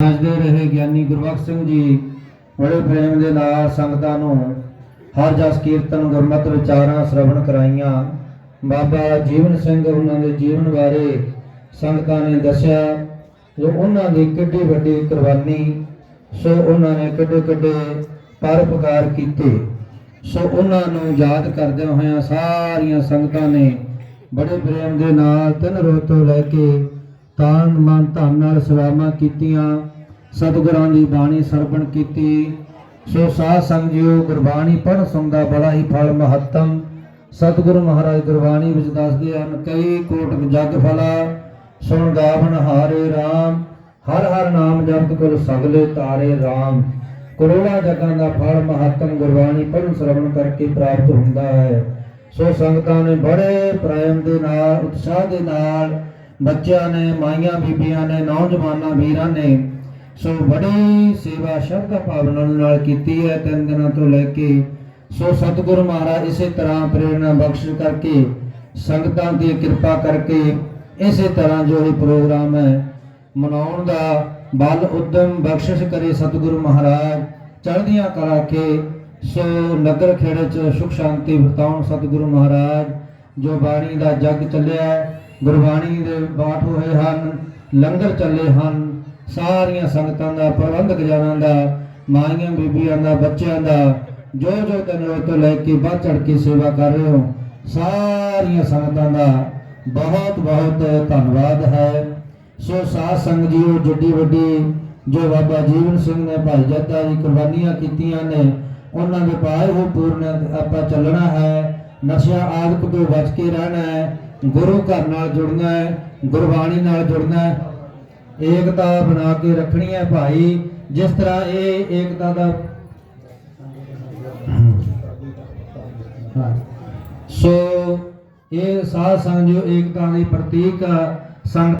ਸਜਦੇ ਰਹੇ ਗਿਆਨੀ ਗੁਰਬਖਸ਼ ਸਿੰਘ ਜੀ ਬੜੇ ਪ੍ਰੇਮ ਦੇ ਨਾਲ ਸੰਗਤਾਂ ਨੂੰ ਹਰ ਜਸ ਕੀਰਤਨ ਗੁਰਮਤਿ ਵਿਚਾਰਾਂ ਸ਼ਰਵਣ ਕਰਾਈਆਂ। ਬਾਬਾ ਜੀਵਨ ਸਿੰਘ ਉਹਨਾਂ ਦੇ ਜੀਵਨ ਬਾਰੇ ਸੰਗਤਾਂ ਨੇ ਦੱਸਿਆ ਜੋ ਉਹਨਾਂ ਦੀ ਕਿੱਡੀ ਵੱਡੀ ਕੁਰਬਾਨੀ, ਸੋ ਉਹਨਾਂ ਨੇ ਕਿੱਡੇ ਕਿੱਡੇ ਪਰਉਪਕਾਰ ਕੀਤੇ। ਸੋ ਉਹਨਾਂ ਨੂੰ ਯਾਦ ਕਰਦਿਆਂ ਹੋਇਆਂ ਸਾਰੀਆਂ ਸੰਗਤਾਂ ਨੇ ਬੜੇ ਪ੍ਰੇਮ ਦੇ ਨਾਲ ਤਿੰਨ ਰੋਜ਼ ਤੋਂ ਲੈ ਕੇ ਤਾਨ ਮਨ ਧਨ ਨਾਲ ਸਲਾਮਾਂ ਕੀਤੀਆਂ, ਸਤਿਗੁਰਾਂ ਦੀ ਬਾਣੀ ਸਰਵਣ ਕੀਤੀ। ਸੋ ਸਾਧ ਸੰਗ ਜੀਓ, ਗੁਰਬਾਣੀ ਪੜ੍ਹ ਸੁਣਦਾ ਬੜਾ ਹੀ ਫਲ ਮਹੱਤਮ। ਸਤਿਗੁਰੂ ਮਹਾਰਾਜ ਗੁਰਬਾਣੀ ਵਿੱਚ ਦੱਸਦੇ ਹਨ, ਕਈ ਕੋਟ ਜਗ ਫਲਾ, ਸੁਣ ਗਾਵਨ ਹਾਰੇ RAM ਹਰ ਹਰ ਨਾਮ ਜਪਤ ਕੁਲ ਸਗਲੇ ਤਾਰੇ RAM ਕਰੋੜਾਂ ਜਗਾਂ ਦਾ ਫਲ ਮਹੱਤਮ ਗੁਰਬਾਣੀ ਪੜ੍ਹਨ ਸ਼ਰਵਣ ਕਰਕੇ ਪ੍ਰਾਪਤ ਹੁੰਦਾ ਹੈ। ਸੋ ਸੰਗਤਾਂ ਨੇ ਬੜੇ ਪ੍ਰੇਮ ਦੇ ਨਾਲ, ਉਤਸ਼ਾਹ ਦੇ ਨਾਲ ਬੱਚਿਆਂ ਨੇ, ਮਾਈਆਂ ਬੀਬੀਆਂ ਨੇ, ਨੌਜਵਾਨਾਂ ਵੀਰਾਂ ਨੇ ਸੋ ਬੜੀ ਸੇਵਾ ਸ਼ਬਦ ਭਾਵਨਾ ਨਾਲ ਕੀਤੀ ਹੈ ਤਿੰਨ ਦਿਨਾਂ ਤੋਂ ਲੈ ਕੇ। ਸੋ ਸਤਿਗੁਰੂ ਮਹਾਰਾਜ ਇਸੇ ਤਰ੍ਹਾਂ ਪ੍ਰੇਰਣਾ ਬਖਸ਼ ਕਰਕੇ, ਸੰਗਤਾਂ ਦੀ ਕਿਰਪਾ ਕਰਕੇ ਇਸੇ ਤਰ੍ਹਾਂ ਜੋ ਇਹ ਪ੍ਰੋਗਰਾਮ ਹੈ, ਮਨਾਉਣ ਦਾ ਬਲ ਉਦਮ ਬਖਸ਼ਿਸ਼ ਕਰੇ ਸਤਿਗੁਰੂ ਮਹਾਰਾਜ। ਚੜ੍ਹਦੀਆਂ ਕਲਾ ਕੇ ਸੋ ਨਗਰ ਖੇੜੇ ਚ ਸੁਖ ਸ਼ਾਂਤੀ ਵਰਤਾਉਣ ਸਤਿਗੁਰੂ ਮਹਾਰਾਜ। ਜੋ ਬਾਣੀ ਦਾ ਜਗ ਚੱਲਿਆ ਗੁਰਬਾਣੀ ਦੇ ਬਾਠ ਹੋਏ ਹਨ, ਲੰਗਰ ਚੱਲੇ ਹਨ, ਸਾਰੀਆਂ ਸੰਗਤਾਂ ਦਾ, ਪ੍ਰਬੰਧਕ ਜਨਾਂ ਦਾ, ਮਾਈਆਂ ਬੀਬੀਆਂ ਦਾ, ਬੱਚਿਆਂ ਦਾ ਜੋ ਜੋ ਦਿਨ ਰੋਜ਼ ਤੋਂ ਲੈ ਕੇ ਵੱਧ ਚੜ ਕੇ ਸੇਵਾ ਕਰ ਰਹੇ ਹੋ, ਸਾਰੀਆਂ ਸੰਗਤਾਂ ਦਾ ਬਹੁਤ ਬਹੁਤ ਧੰਨਵਾਦ ਹੈ। ਸੋ ਸਾਧ ਸੰਗ ਜੀਓ, ਜੱਡੀ ਵੱਡੀ, ਜੋ ਬਾਬਾ ਜੀਵਨ ਸਿੰਘ ਨੇ ਭਾਈ ਜੱਦਾ ਜੀ ਕੁਰਬਾਨੀਆਂ ਕੀਤੀਆਂ ਨੇ, ਉਹਨਾਂ ਦੇ ਪਾਏ ਹੋ ਪੂਰਨ ਆਪਾਂ ਚੱਲਣਾ ਹੈ, ਨਸ਼ਿਆਂ ਆਦਿਕ ਤੋਂ ਬਚ ਕੇ ਰਹਿਣਾ ਹੈ। ਗੁਰੂ ਘਰ ਨਾਲ ਜੁੜਨਾ ਹੈ, ਗੁਰਬਾਣੀ ਨਾਲ ਜੁੜਨਾ ਹੈ। ਏਕਤਾ ਬਣਾ ਕੇ ਰੱਖਣੀ ਹੈ ਭਾਈ। ਜਿਸ ਤਰ੍ਹਾਂ ਇਹ ਏਕਤਾ ਦਾ ਸੋ ਇਹ ਸਾਧ ਸੰਗ ਜੋ ਏਕਤਾ ਦੀ ਪ੍ਰਤੀਕ ਸੰਗ